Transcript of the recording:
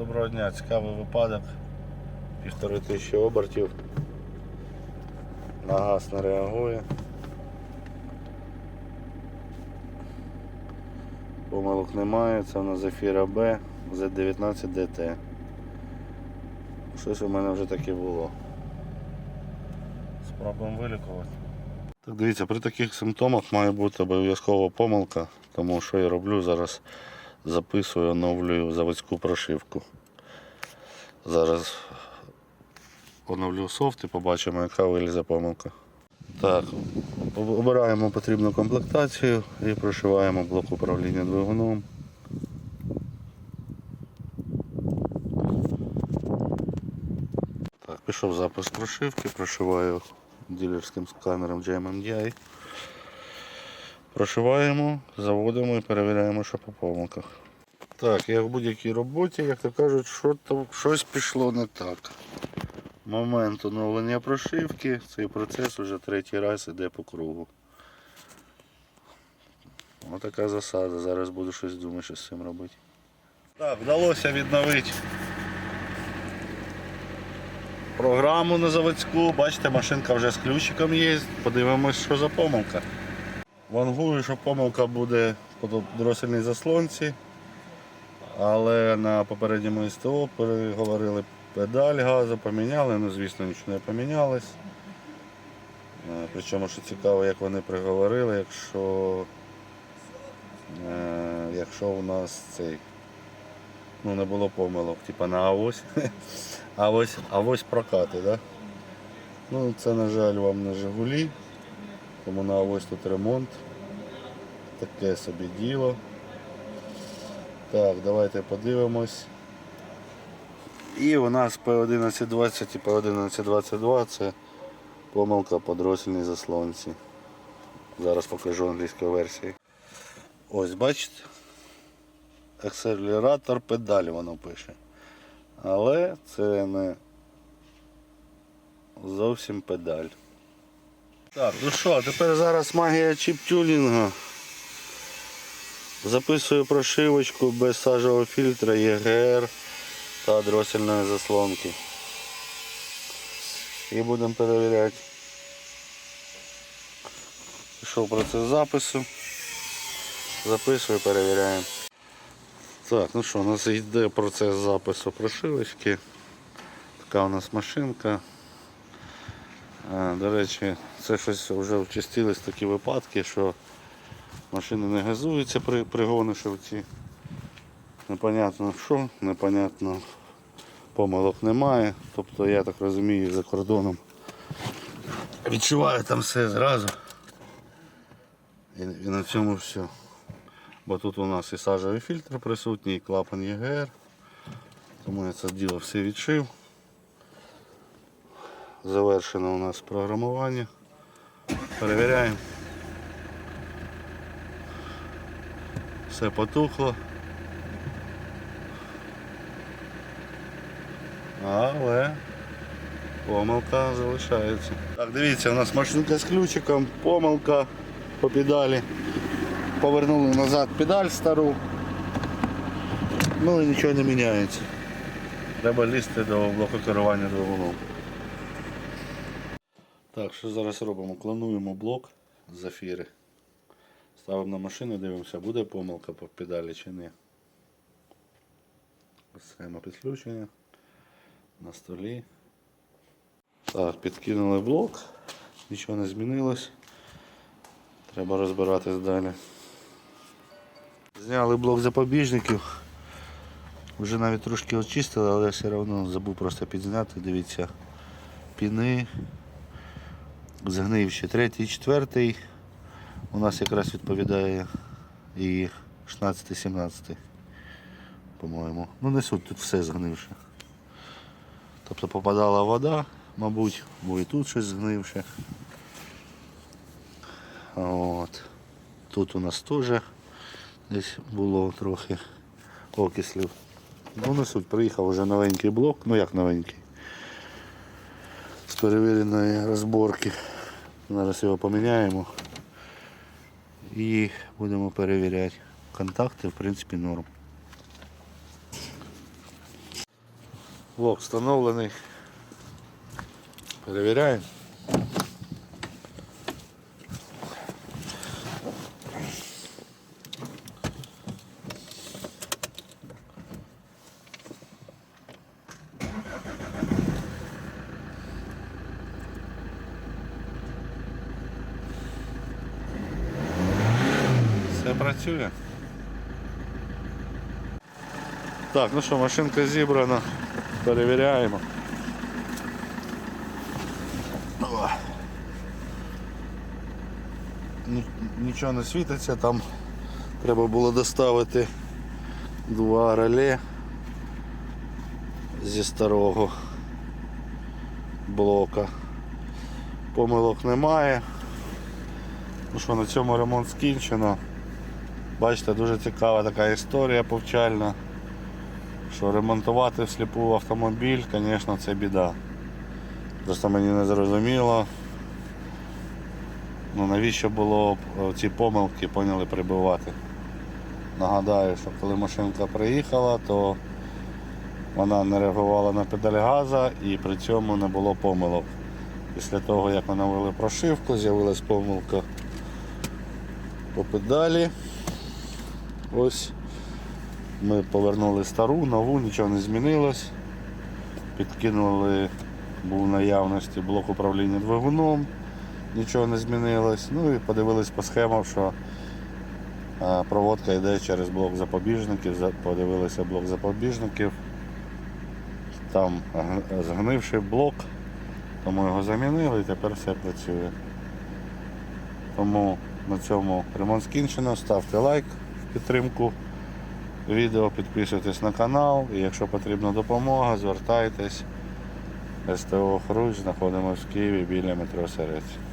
Доброго дня, цікавий випадок. Півтори тисячі обертів. На газ не реагує. Помилок немає, це у нас Зефіра Б Z19 DT. Щось у мене вже таке було. Спробуємо вилікувати. Так дивіться, при таких симптомах має бути обов'язкова помилка, тому що я роблю зараз записую, оновлюю заводську прошивку. Зараз оновлю софт і побачимо, яка вилізе помилка. Так, обираємо потрібну комплектацію і прошиваємо блок управління двигуном. Так, пішов запис прошивки, прошиваю дилерським сканером JMMDI. Прошиваємо, заводимо і перевіряємо, що по помилках. Так, як в будь-якій роботі, як то кажуть, що то, щось пішло не так. Момент оновлення прошивки, цей процес вже третій раз іде по кругу. Ось така засада. Зараз буду щось думати, що з цим робити. Так, вдалося відновити програму на заводську. Бачите, машинка вже з ключиком є. Подивимось, що за помилка. Вангую, що помилка буде по дросельній заслонці, але на попередньому СТО переговорили педаль газу, поміняли, ну звісно нічого не помінялось. Е, Причому, що цікаво, як вони приговорили, якщо, е, якщо у нас цей ну, не було помилок, типа на авось, авось, авось прокати, да? Ну це на жаль вам не Жигулі. Тому на ось тут ремонт. Таке собі діло. Так, давайте подивимось. І у нас P1120 і P1122 це помилка по дроссельній заслонці. Зараз покажу англійської версії. Ось бачите? Акселератор педаль воно пише. Але це не зовсім педаль. Так, ну що, тепер зараз магія чіп-тюнінга. Записую прошивочку без сажового фільтра, ЄГР та дросельної заслонки. І будемо перевіряти. Пішов процес запису. Записую, перевіряємо. Так, ну що, у нас йде процес запису прошивочки. Така у нас машинка. А, До речі, це щось вже вчастились такі випадки, що машини не газуються при пригони шевці. Непонятно що, непонятно помилок немає. Тобто я так розумію за кордоном відчуваю там все зразу. І, і на цьому все. Бо тут у нас і сажевий фільтр присутній, і клапан ЄГР. Тому я це діло все відшив. Завершено у нас програмування. Перевіряємо. Все потухло. Але помилка залишається. Так, дивіться, у нас машинка з ключиком, помилка по педалі. Повернули назад педаль стару. Ну і нічого не міняється. Треба лізти до блоку керування двигуном. Так, що зараз робимо? Клонуємо блок з зафіри. Ставимо на машину, дивимося, буде помилка по педалі чи ні. Схема підключення на столі. Так, підкинули блок, нічого не змінилось. Треба розбиратись далі. Зняли блок запобіжників. Вже навіть трошки очистили, але все одно забув просто підзняти. Дивіться, піни. Згнивши третій, четвертий. У нас якраз відповідає і 16-17, по-моєму. Ну не суть, тут все згнивше. Тобто попадала вода, мабуть, бо і тут щось згнивше. От. Тут у нас теж десь було трохи окислів. Ну не суть, приїхав вже новенький блок, ну як новенький. Перевіреної розборки. Зараз його поміняємо і будемо перевіряти. Контакти, в принципі, норм. Блок встановлений. Перевіряємо. Працює. Так, ну що, машинка зібрана. Перевіряємо. Нічого не світиться, там треба було доставити два реле зі старого блока. Помилок немає. Ну що, на цьому ремонт скінчено. Бачите, дуже цікава така історія повчальна. Що ремонтувати всліпу автомобіль, звісно, це біда. Просто мені не зрозуміло. Ну навіщо було ці помилки поняли прибивати. Нагадаю, що коли машинка приїхала, то вона не реагувала на педаль газа і при цьому не було помилок. Після того, як ми навели прошивку, з'явилась помилка по педалі. Ось ми повернули стару, нову, нічого не змінилось. Підкинули, був наявності блок управління двигуном, нічого не змінилось. Ну і подивились по схемам, що проводка йде через блок запобіжників. Подивилися блок запобіжників. Там згнивший блок, тому його замінили і тепер все працює. Тому на цьому ремонт скінчено. Ставте лайк підтримку відео, підписуйтесь на канал і якщо потрібна допомога, звертайтесь. СТО Хруч, знаходимося в Києві біля метро Серець.